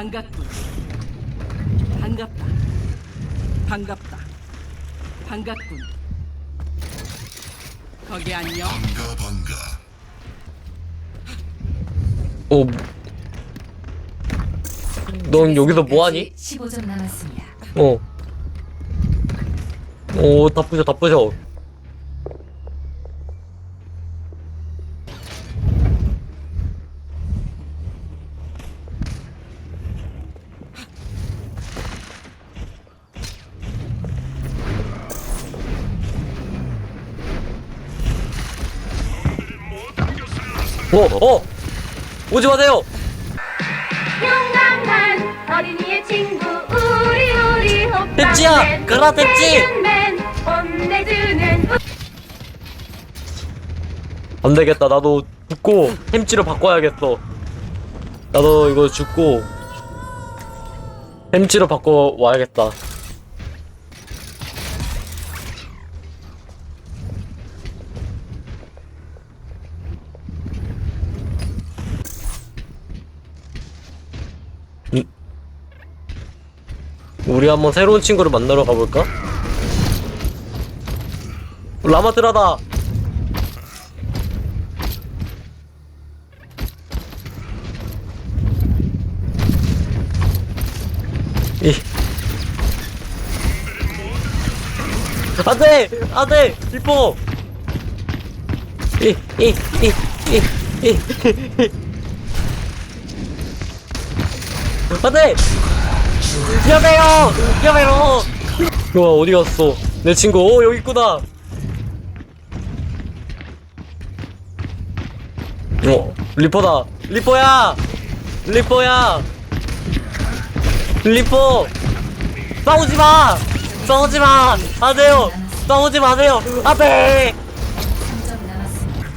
반갑군. 반갑다. 반갑다. 반갑군. 거기 안녕. 반가 반가 어. 넌 여기서 뭐 하니? 15점 남았습니다. 어. 오, 다 부셔, 다 부셔. 어, 어! 오지 마세요! 용감한 어린이의 친구 우리 우리 호빵맨 됐지야! 그라, 됐지! 혼내주는 안 되겠다. 나도 죽고 햄찌로 바꿔야겠어. 나도 이거 죽고 햄찌로 바꿔 와야겠다. 우리 한번 새로운 친구를 만나러 가볼까? 라마트라다! 이. 안돼! 안돼! 리포! 이, 이, 이, 이, 이. 안돼! 여배요! 여배로! 우와, 어디 갔어? 내 친구, 오, 여기 있구나! 어, 리포다! 리포야! 리포야! 리포! 싸우지 마! 싸우지 마! 안 돼요! 싸우지 마세요! 안 돼! 3점 남았습니다.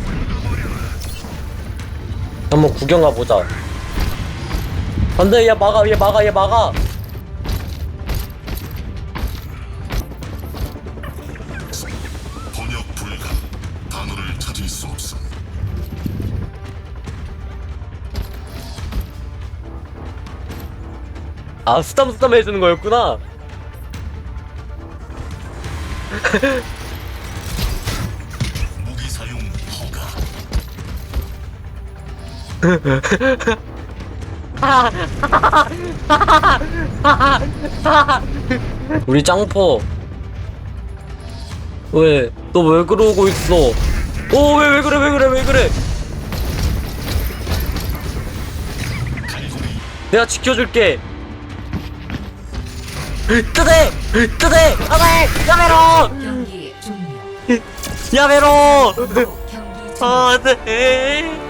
한번 구경 가보자. 안 돼, 얘 막아, 얘 막아, 얘 막아! 수 없음 아, 스담 해주는 거였구나! 무기 사용 허가 우리 짱포. 왜? 너 왜 그러고 있어? 오, 왜, 왜 그래, 왜 그래, 왜 그래? 내가 지켜줄게. 뜨대! 뜨대! 안돼! 야메로! 경기 종료. 야메로! 경기 종료. 아, 네.